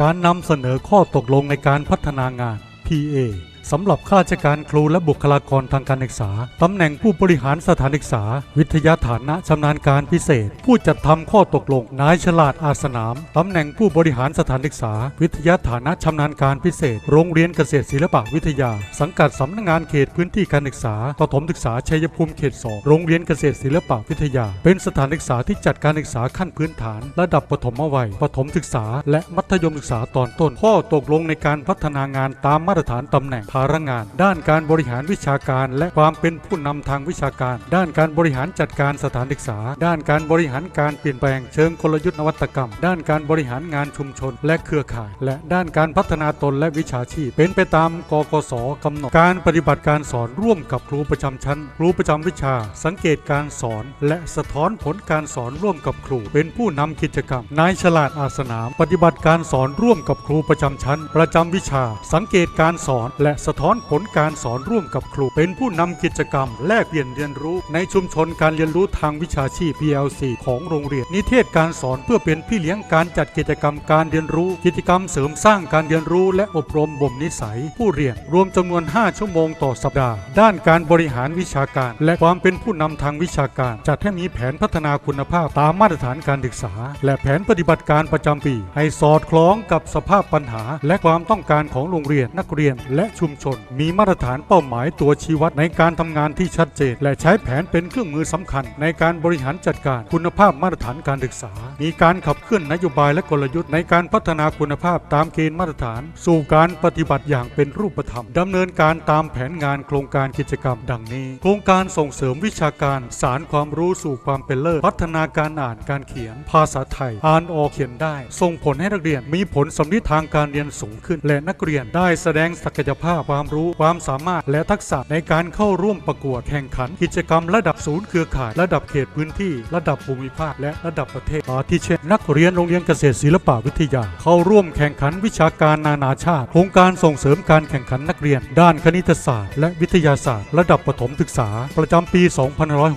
การนำเสนอข้อตกลงในการพัฒนางาน PA สำหรับข้าราชการครูและบุคลากรทางการศึกษา ตำแหน่งผู้บริหารสถานศึกษา วิทยาฐานะชำนาญการพิเศษ ผู้จัดทำข้อตกลง นายฉลาดอาสนาม ตำแหน่งผู้บริหารสถานศึกษา วิทยาฐานะชำนาญการพิเศษ โรงเรียนเกษตรศิลปวิทยา สังกัดสำนักงานเขตพื้นที่การศึกษาปฐมศึกษาชัยภูมิเขต2โรงเรียนเกษตรศิลปวิทยา เป็นสถานศึกษาที่จัดการศึกษาขั้นพื้นฐาน ระดับปฐมวัยปฐมศึกษา และมัธยมศึกษาตอนต้น ข้อตกลงในการพัฒนางานตามมาตรฐานตำแหน่งภาระงาน ด้านการบริหารวิชาการ และความเป็นผู้นำทางวิชาการ ด้านการบริหารจัดการสถานศึกษา ด้านการบริหารการเปลี่ยนแปลงเชิงกลยุทธ์นวัตกรรม ด้านการบริหารงานชุมชน และเครือข่าย และด้านการพัฒนาตนและวิชาชีพ เป็นไปตามกกสกำหนดการปฏิบัติการสอนร่วมกับครูประจำชั้น ครูประจำวิชา สังเกตการสอน และสะท้อนผลการสอนร่วมกับครู เป็นผู้นำกิจกรรม นายฉลาดอาสนาม ปฏิบัติการสอนร่วมกับครูประจำชั้น ประจำวิชา สังเกตการสอนและสะท้อนผลการสอนร่วมกับครูเป็นผู้นำกิจกรรม แลกเปลี่ยนเรียนรู้ ในชุมชนการเรียนรู้ทางวิชาชีพ PLC ของโรงเรียน นิเทศการสอนเพื่อเป็นพี่เลี้ยงการจัดกิจกรรมการเรียนรู้ กิจกรรมเสริมสร้างการเรียนรู้ และอบรมบ่มนิสัย ผู้เรียนรวมจำนวน 5 ชั่วโมงต่อสัปดาห์ ด้านการบริหารวิชาการ และความเป็นผู้นำทางวิชาการ จัดให้มีแผนพัฒนาคุณภาพตามมาตรฐานการศึกษา และแผนปฏิบัติการประจำปี ให้สอดคล้องกับสภาพปัญหา และความต้องการของโรงเรียนนักเรียน และชุมชน มีมาตรฐานเป้าหมายตัวชี้วัดในการทำงานที่ชัดเจน และใช้แผนเป็นเครื่องมือสำคัญ ในการบริหารจัดการคุณภาพมาตรฐานการศึกษา มีการขับเคลื่อนนโยบายและกลยุทธ์ในการพัฒนาคุณภาพตามเกณฑ์มาตรฐาน สู่การปฏิบัติอย่างเป็นรูปธรรมดำเนินการตามแผนงานโครงการกิจกรรม ดังนี้ โครงการส่งเสริมวิชาการ สารความรู้สู่ความเป็นเลิศพัฒนาการอ่านการเขียน ภาษาไทย อ่านออกเขียนได้ ส่งผลให้นักเรียนมีผลสำลิดทางการเรียนสูงขึ้น และนักเรียนได้แสดงศักยภาพความรู้ความสามารถและทักษะในการเข้าร่วมประกวดแข่งขัน กิจกรรมระดับศูนย์เครือข่าย ระดับเขตพื้นที่ ระดับภูมิภาคและระดับประเทศอาทิเช่นนักเรียนโรงเรียนเกษตรศิลปวิทยา เข้าร่วมแข่งขันวิชาการนานาชาติ โครงการส่งเสริมการแข่งขันนักเรียน ด้านคณิตศาสตร์ และวิทยาศาสตร์ ระดับประถมศึกษา ประจำปี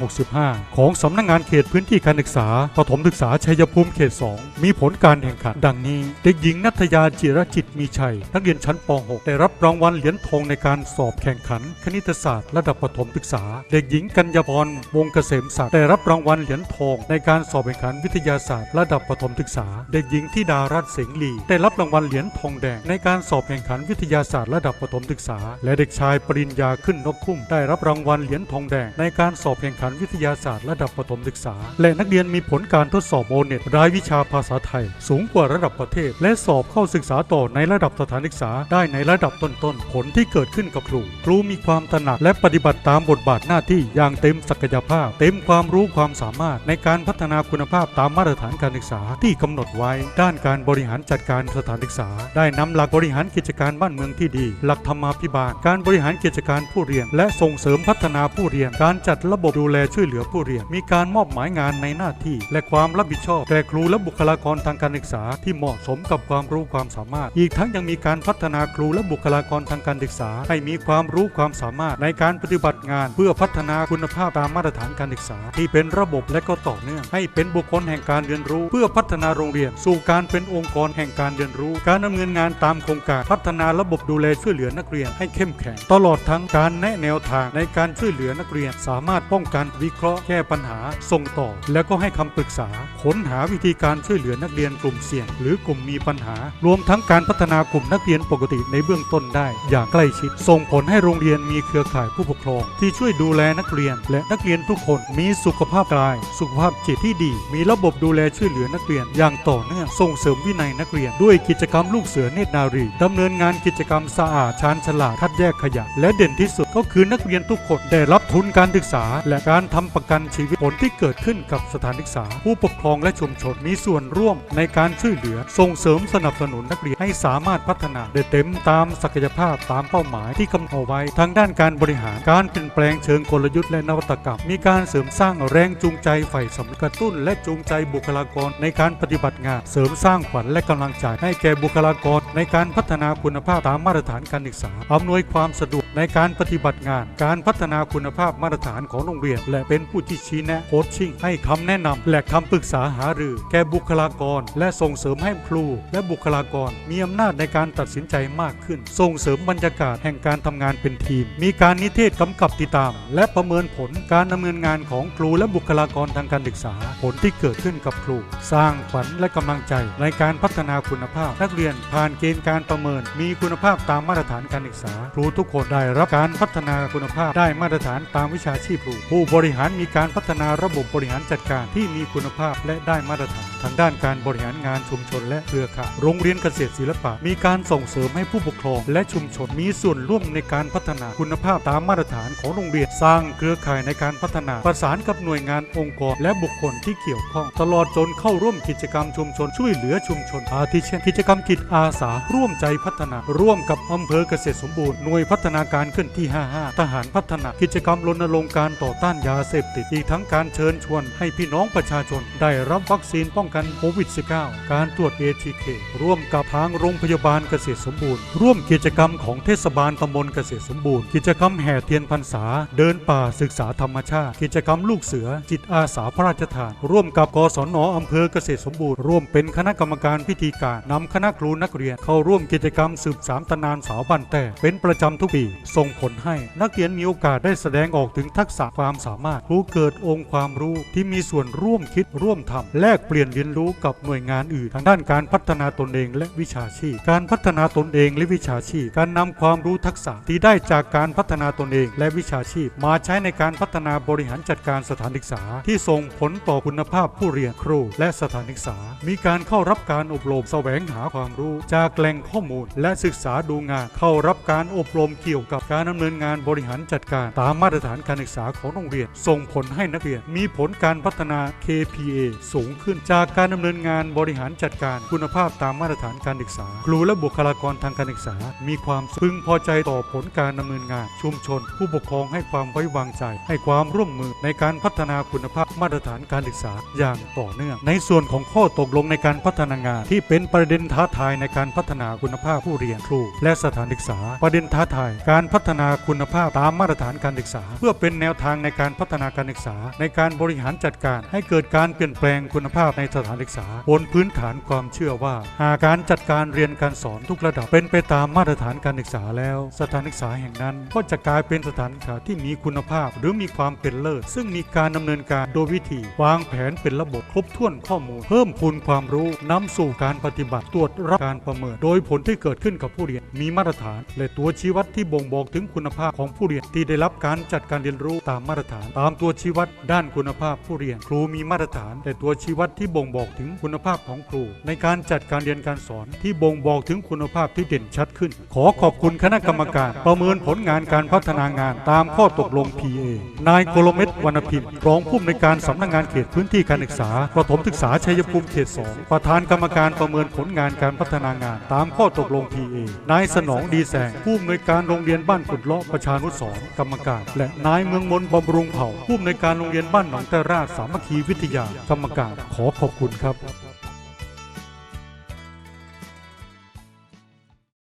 2565 ของสำนักงานเขตพื้นที่การศึกษาประถมศึกษาชัยภูมิเขต 2 มีผลการแข่งขัน ดังนี้ เด็กหญิงนัทยาจิรจิตมีชัย นักเรียนชั้นป .6 ได้รับรางวัลเหรียญทองในการสอบแข่งขัน คณิตศาสตร์ระดับประถมศึกษา เด็กหญิงกัญญาพรวงเกษมศักดิ์ได้รับรางวัลเหรียญทองในการสอบแข่งขันวิทยาศาสตร์ระดับประถมศึกษา เด็กหญิงที่ดารัตน์เสงลีได้รับรางวัลเหรียญทองแดงในการสอบแข่งขันวิทยาศาสตร์ระดับประถมศึกษา และเด็กชายปริญญาขึ้นนกคุ้มได้รับรางวัลเหรียญทองแดงในการสอบแข่งขันวิทยาศาสตร์ระดับประถมศึกษา และนักเรียนมีผลการทดสอบโอเน็ตรายวิชาภาษาไทย สูงกว่าระดับประเทศ และสอบเข้าศึกษาต่อในระดับสถานศึกษาได้ในระดับต้นๆผลที่เกิดขึ้นกับครู ครูมีความตระหนักและปฏิบัติตามบทบาทหน้าที่อย่างเต็มศักยภาพ เต็มความรู้ความสามารถในการพัฒนาคุณภาพตามมาตรฐานการศึกษาที่กำหนดไว้ ด้านการบริหารจัดการสถานศึกษา ได้นำหลักบริหารกิจการบ้านเมืองที่ดี หลักธรรมาภิบาล การบริหารกิจการผู้เรียน และส่งเสริมพัฒนาผู้เรียน การจัดระบบดูแลช่วยเหลือผู้เรียน มีการมอบหมายงานในหน้าที่ และความรับผิดชอบแก่ครูและบุคลากรทางการศึกษา ที่เหมาะสมกับความรู้ความสามารถ อีกทั้งยังมีการพัฒนาครูและบุคลากรทางการศึกษา ให้มีความรู้ความสามารถในการปฏิบัติงาน เพื่อพัฒนาคุณภาพตามมาตรฐานการศึกษา ที่เป็นระบบและก็ต่อเนื่อง ให้เป็นบุคคลแห่งการเรียนรู้ เพื่อพัฒนาโรงเรียน สู่การเป็นองค์กรแห่งการเรียนรู้ การดำเนินงานตามโครงการพัฒนาระบบดูแลช่วยเหลือนักเรียนให้เข้มแข็ง ตลอดทั้งการแนะแนวทางในการช่วยเหลือนักเรียน สามารถป้องกันวิเคราะห์แก้ปัญหา ส่งต่อ แล้วก็ให้คำปรึกษา ค้นหาวิธีการช่วยเหลือนักเรียนกลุ่มเสี่ยง หรือกลุ่มมีปัญหา รวมทั้งการพัฒนากลุ่มนักเรียนปกติในเบื้องต้นได้อย่างใกล้ชิด ส่งผลให้โรงเรียนมีเครือข่ายผู้ปกครอง ที่ช่วยดูแลนักเรียน และนักเรียนทุกคนมีสุขภาพกาย สุขภาพจิตที่ดี มีระบบดูแลช่วยเหลือนักเรียน อย่างต่อเนื่องส่งเสริมวินัยนักเรียน ด้วยกิจกรรมลูกเสือเนตรนารีดำเนินงานกิจกรรมสะอาดชาญฉลาดคัดแยกขยะ และเด่นที่สุดก็คือนักเรียนทุกคนได้รับทุนการศึกษา และการทำประกันชีวิตผลที่เกิดขึ้นกับสถานศึกษา ผู้ปกครองและชุมชนมีส่วนร่วมในการช่วยเหลือ ส่งเสริมสนับสนุนนักเรียนให้สามารถพัฒนาได้เต็มตามศักยภาพตามเป้าหมายที่กำหนดเอาไว้ ทางด้านการบริหารการเปลี่ยนแปลงเชิงกลยุทธ์และนวัตกรรม มีการเสริมสร้างแรงจูงใจฝ่สำนึกกระตุ้น และจูงใจบุคลากรในการปฏิบัติงาน เสริมสร้างขวัญและกำลังใจให้แก่บุคลากรในการพัฒนาคุณภาพตามมาตรฐานการศึกษาอำนวยความสะดวก ในการปฏิบัติงาน การพัฒนาคุณภาพมาตรฐานของโรงเรียน และเป็นผู้ที่ชี้แนะโคชชิ่งให้คำแนะนำและคำปรึกษาหารือ แก่บุคลากร และส่งเสริมให้ครู และบุคลากร มีอำนาจในการตัดสินใจมากขึ้น ส่งเสริมบรรยากาศแห่งการทำงานเป็นทีม มีการนิเทศกำกับติดตาม และประเมินผลการดำเนินงานของครูและบุคลากรทางการศึกษา ผลที่เกิดขึ้นกับครู สร้างขวัญและกำลังใจในการพัฒนาคุณภาพ นักเรียนผ่านเกณฑ์การประเมิน มีคุณภาพตามมาตรฐานการศึกษา ครูทุกคนได้รับการพัฒนาคุณภาพได้มาตรฐานตามวิชาชีพครูผู้บริหารมีการพัฒนาระบบบริหารจัดการที่มีคุณภาพและได้มาตรฐาน ทางด้านการบริหารงานชุมชนและเครือข่ายโรงเรียนเกษตรศิลปะ มีการส่งเสริมให้ผู้ปกครอง และชุมชนมีส่วนร่วมในการพัฒนาคุณภาพตามมาตรฐานของโรงเรียนสร้างเครือข่ายในการพัฒนาประสานกับหน่วยงานองค์กรและบุคคลที่เกี่ยวข้อง ตลอดจนเข้าร่วมกิจกรรมชุมชนช่วยเหลือชุมชน อาทิเช่น กิจกรรมจิตอาสา ร่วมใจพัฒนา ร่วมกับอำเภอเกษตรสมบูรณ์หน่วยพัฒนาการเคลื่อนที่ 55 ทหารพัฒนากิจกรรมรณรงค์การต่อต้านยาเสพติดอีกทั้งการเชิญชวนให้พี่น้องประชาชน ได้รับวัคซีนป้องกันโควิด -19 การตรวจ ATK ร่วมกับทางโรงพยาบาลเกษตรสมบูรณ์ ร่วมกิจกรรมของเทศบาลตำบลเกษตรสมบูรณ์ กิจกรรมแห่เทียนพรรษา เดินป่าศึกษาธรรมชาติ กิจกรรมลูกเสือ จิตอาสาพระราชทาน ร่วมกับกศนอำเภอเกษตรสมบูรณ์ ร่วมเป็นคณะกรรมการพิธีการนำคณะครูนักเรียนเข้าร่วมกิจกรรมสืบสามตำนานสาวบ้านแต่เป็นประจำทุกปีส่งผลให้นักเรียนมีโอกาสได้แสดงออกถึงทักษะความสามารถรู้เกิดองค์ความรู้ที่มีส่วนร่วมคิดร่วมทำแลกเปลี่ยนเรียนรู้กับหน่วยงานอื่น ทางด้านการพัฒนาตนเองและวิชาชีพ การพัฒนาตนเองและวิชาชีพ การนำความรู้ทักษะที่ได้จากการพัฒนาตนเองและวิชาชีพ มาใช้ในการพัฒนาบริหารจัดการสถานศึกษา ที่ส่งผลต่อคุณภาพผู้เรียนครูและสถานศึกษา มีการเข้ารับการอบรมแสวงหาความรู้ จากแหล่งข้อมูล และศึกษาดูงานเข้ารับการอบรมเกี่ยวกับการดำเนินงานบริหารจัดการตามมาตรฐานการศึกษาของโรงเรียน ส่งผลให้นักเรียนมีผลการพัฒนา KPA สูงขึ้นจากการดำเนินงานบริหารจัดการคุณภาพตามมาตรฐานการศึกษา ครูและบุคลากรทางการศึกษา มีความพึงพอใจต่อผลการดำเนินงาน ชุมชน ผู้ปกครองให้ความไว้วางใจ ให้ความร่วมมือในการพัฒนาคุณภาพมาตรฐานการศึกษาอย่างต่อเนื่อง ในส่วนของข้อตกลงในการพัฒนางาน ที่เป็นประเด็นท้าทายในการพัฒนาคุณภาพผู้เรียนครู และสถานศึกษา ประเด็นท้าทายการการพัฒนาคุณภาพตามมาตรฐานการศึกษา เพื่อเป็นแนวทางในการพัฒนาการศึกษา ในการบริหารจัดการ ให้เกิดการเปลี่ยนแปลงคุณภาพในสถานศึกษาบนพื้นฐานความเชื่อว่าหากการจัดการเรียนการสอนทุกระดับเป็นไปตามมาตรฐานการศึกษาแล้ว สถานศึกษาแห่งนั้นก็จะกลายเป็นสถานศึกษาที่มีคุณภาพ หรือมีความเป็นเลิศ ซึ่งมีการดำเนินการโดยวิธีวางแผนเป็นระบบครบถ้วนข้อมูล เพิ่มพูนความรู้นำสู่การปฏิบัติตรวจรับการประเมิน โดยผลที่เกิดขึ้นกับผู้เรียนมีมาตรฐาน และตัวชี้วัดที่บ่งบอกถึงคุณภาพของผู้เรียนที่ได้รับการจัดการเรียนรู้ตามมาตรฐาน ตามตัวชี้วัดด้านคุณภาพผู้เรียน ครูมีมาตรฐาน แต่ตัวชี้วัดที่บ่งบอกถึงคุณภาพของครู ในการจัดการเรียนการสอนที่บ่งบอกถึงคุณภาพที่เด่นชัดขึ้น ขอขอบคุณคณะกรรมการ ประเมินผลงานการพัฒนางานตามข้อตกลง PA นายโกลเมตวรรณพินรองผู้อำนวยการสำนักงานเขตพื้นที่การศึกษาประถมศึกษาชัยภูมิเขต 2 ประธานกรรมการประเมินผลงานการพัฒนางาน ตามข้อตกลง PA นายสนองดีแสงผู้อำนวยการโรงเรียนียนบ้านขุดเลาะประชานุสรกรรมการ และนายเมืองมนบำรุงเผ่าผู้อำนวยการโรงเรียนบ้านหนองตะราสามัคคีวิทยากรรมการขอขอบคุณครับ